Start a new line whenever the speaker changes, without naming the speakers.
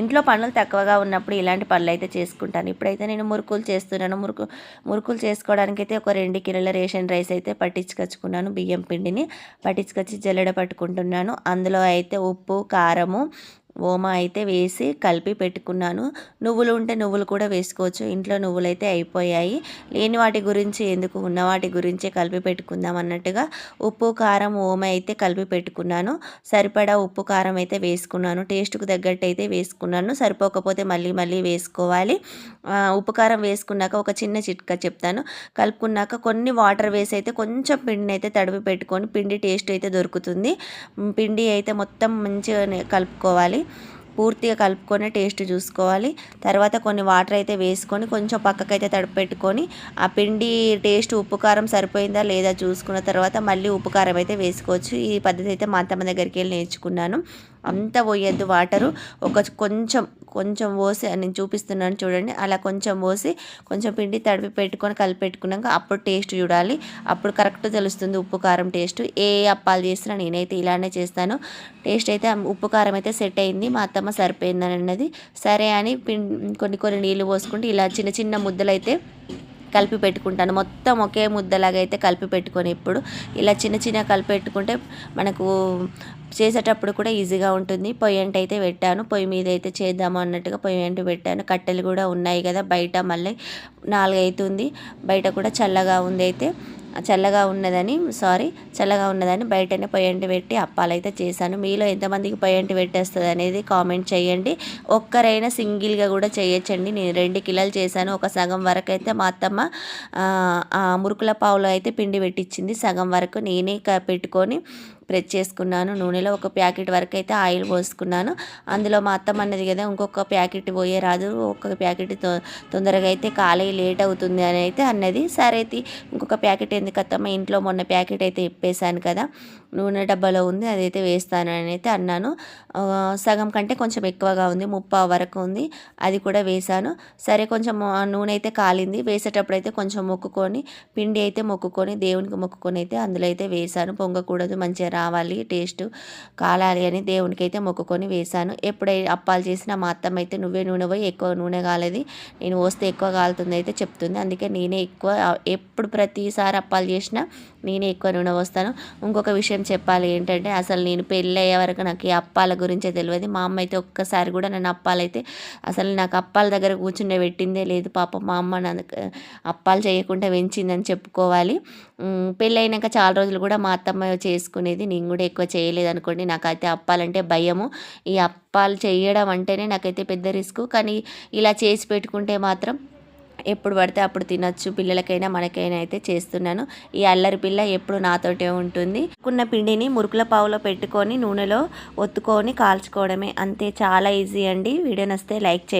ఇంట్లో పనులు తక్కువగా ఉన్నప్పుడు ఇలాంటి పనులు అయితే చేసుకుంటాను. ఇప్పుడైతే నేను మురుకులు చేస్తున్నాను. మురుకు మురుకులు చేసుకోవడానికి అయితే ఒక రెండు కిలోల రేషన్ రైస్ అయితే పట్టించుకొచ్చుకున్నాను. బియ్యం పిండిని పట్టించుకొచ్చి జల్లెడ పట్టుకుంటున్నాను. అందులో అయితే ఉప్పు కారము ఓమా అయితే వేసి కలిపి పెట్టుకున్నాను. నువ్వులు ఉంటే నువ్వులు కూడా వేసుకోవచ్చు. ఇంట్లో నువ్వులు అయితే అయిపోయాయి. లేని వాటి గురించి ఎందుకు ఉన్న వాటి గురించే కలిపి పెట్టుకుందాం అన్నట్టుగా ఉప్పు కారం ఓమ అయితే కలిపి పెట్టుకున్నాను. సరిపడా ఉప్పు కారం అయితే వేసుకున్నాను. టేస్ట్కు తగ్గట్టు అయితే వేసుకున్నాను. సరిపోకపోతే మళ్ళీ మళ్ళీ వేసుకోవాలి. ఉప్పు కారం వేసుకున్నాక ఒక చిన్న చిట్కా చెప్తాను. కలుపుకున్నాక కొన్ని వాటర్ వేసి అయితే కొంచెం పిండిని అయితే తడిపి పెట్టుకొని పిండి టేస్ట్ అయితే దొరుకుతుంది. పిండి అయితే మొత్తం మంచిగా కలుపుకోవాలి. పూర్తిగా కలుపుకొని టేస్ట్ చూసుకోవాలి. తర్వాత కొన్ని వాటర్ అయితే వేసుకొని కొంచెం పక్కకైతే తడిపెట్టుకొని ఆ పిండి టేస్ట్ ఉప్పు కారం సరిపోయిందా లేదా చూసుకున్న తర్వాత మళ్ళీ ఉప్పు కారం అయితే వేసుకోవచ్చు. ఈ పద్ధతి అయితే మా అత్తమ్మ దగ్గరికి వెళ్ళి నేర్చుకున్నాను. అంత పోయొద్దు వాటరు. ఒక కొంచెం కొంచెం పోసి నేను చూపిస్తున్నాను చూడండి. అలా కొంచెం పోసి కొంచెం పిండి తడిపి పెట్టుకొని కలిపెట్టుకున్నాక అప్పుడు టేస్ట్ చూడాలి. అప్పుడు కరెక్ట్ తెలుస్తుంది ఉప్పు కారం టేస్ట్. ఏ అప్పాలు చేసినా నేనైతే ఇలానే చేస్తాను. టేస్ట్ అయితే ఉప్పు కారం అయితే సెట్ అయింది. మా అత్తమ్మ సరిపోయిందని అన్నది సరే అని కొన్ని కొన్ని నీళ్ళు పోసుకుంటే ఇలా చిన్న చిన్న ముద్దలు అయితే కలిపి పెట్టుకుంటాను. మొత్తం ఒకే ముద్దలాగా అయితే కలిపి పెట్టుకొని ఇప్పుడు ఇలా చిన్న చిన్న కలిపి పెట్టుకుంటే మనకు చేసేటప్పుడు కూడా ఈజీగా ఉంటుంది. పొయ్యి అంటే అయితే పెట్టాను. పొయ్యి మీద అయితే చేద్దాము అన్నట్టుగా పొయ్యి అంటే పెట్టాను. కట్టెలు కూడా ఉన్నాయి కదా బయట మళ్ళీ నాలుగు అవుతుంది బయట కూడా చల్లగా ఉంది అయితే. చల్లగా ఉన్నదని సారీ చల్లగా ఉన్నదని బయటనే పొయ్యంటి పెట్టి అప్పాలైతే చేశాను. మీలో ఎంతమందికి పొయ్యంటి పెట్టేస్తుంది అనేది కామెంట్ చేయండి. ఒక్కరైనా సింగిల్గా కూడా చేయొచ్చండి. నేను రెండు కిలోలు చేశాను. ఒక సగం వరకు అయితే మా అత్తమ్మ మురుకుల పావులో అయితే పిండి పెట్టించింది సగం వరకు నేనే పెట్టుకొని ప్రెస్ చేసుకున్నాను. నూనెలో ఒక ప్యాకెట్ వరకు అయితే ఆయిల్ పోసుకున్నాను. అందులో మా అత్తమ్మ అన్నది కదా ఇంకొక ప్యాకెట్ పోయే రాదు ఒక ప్యాకెట్ తొందరగా అయితే ఖాళీ లేట్ అవుతుంది అని అయితే అన్నది. సరే అయితే ఇంకొక ప్యాకెట్ ఎందుకు అత్తమ్మ ఇంట్లో మొన్న ప్యాకెట్ అయితే ఇప్పేశాను కదా నూనె డబ్బాలో ఉంది అదైతే అని అయితే అన్నాను. సగం కంటే కొంచెం ఎక్కువగా ఉంది ముప్పా వరకు ఉంది అది కూడా వేశాను. సరే కొంచెం నూనె అయితే కాలింది వేసేటప్పుడు అయితే కొంచెం మొక్కుకొని పిండి అయితే మొక్కుకొని దేవునికి మొక్కుకొని అయితే అందులో అయితే వేశాను. పొంగకూడదు మంచిగా రావాలి టేస్ట్ కాలాలి అని దేవునికి అయితే మొక్కుకొని వేశాను. ఎప్పుడైతే అప్పాలు చేసినా మా అత్తమ్మ అయితే నువ్వే నూనె పోయి ఎక్కువ నూనె కాలేదు నేను వస్తే ఎక్కువ కాలుతుంది అయితే చెప్తుంది. అందుకే నేనే ఎక్కువ ఎప్పుడు ప్రతిసారి అప్పాలు చేసినా నేనే ఎక్కువ నూనె పోస్తాను. ఇంకొక విషయం చెప్పాలి ఏంటంటే అసలు నేను పెళ్ళి అయ్యే వరకు నాకు ఈ అప్పాల గురించే తెలియదు. మా అమ్మ అయితే ఒక్కసారి కూడా నన్ను అప్పాలైతే అసలు నాకు అప్పాల దగ్గర కూర్చుండే పెట్టిందే లేదు. పాప మా అమ్మ నన్ను అప్పాలు చేయకుండా పెంచిందని చెప్పుకోవాలి. పెళ్ళైనాక చాలా రోజులు కూడా మా అత్తమ్మ చేసుకునేది నేను కూడా ఎక్కువ చేయలేదు అనుకోండి నాకైతే అప్పాలంటే భయము. ఈ అప్పాలు చేయడం అంటేనే నాకైతే పెద్ద రిస్క్. కానీ ఇలా చేసి పెట్టుకుంటే మాత్రం ఎప్పుడు పడితే అప్పుడు తినొచ్చు. పిల్లలకైనా మనకైనా అయితే చేస్తున్నాను. ఈ అల్లరి పిల్ల ఎప్పుడు నాతోటే ఉంటుంది. కున్న పిండిని మురుకుల పావులో పెట్టుకొని నూనెలో ఒత్తుకొని కాల్చుకోవడమే. అంతే. చాలా ఈజీ అండి. వీడియో నస్తే లైక్ చేయండి.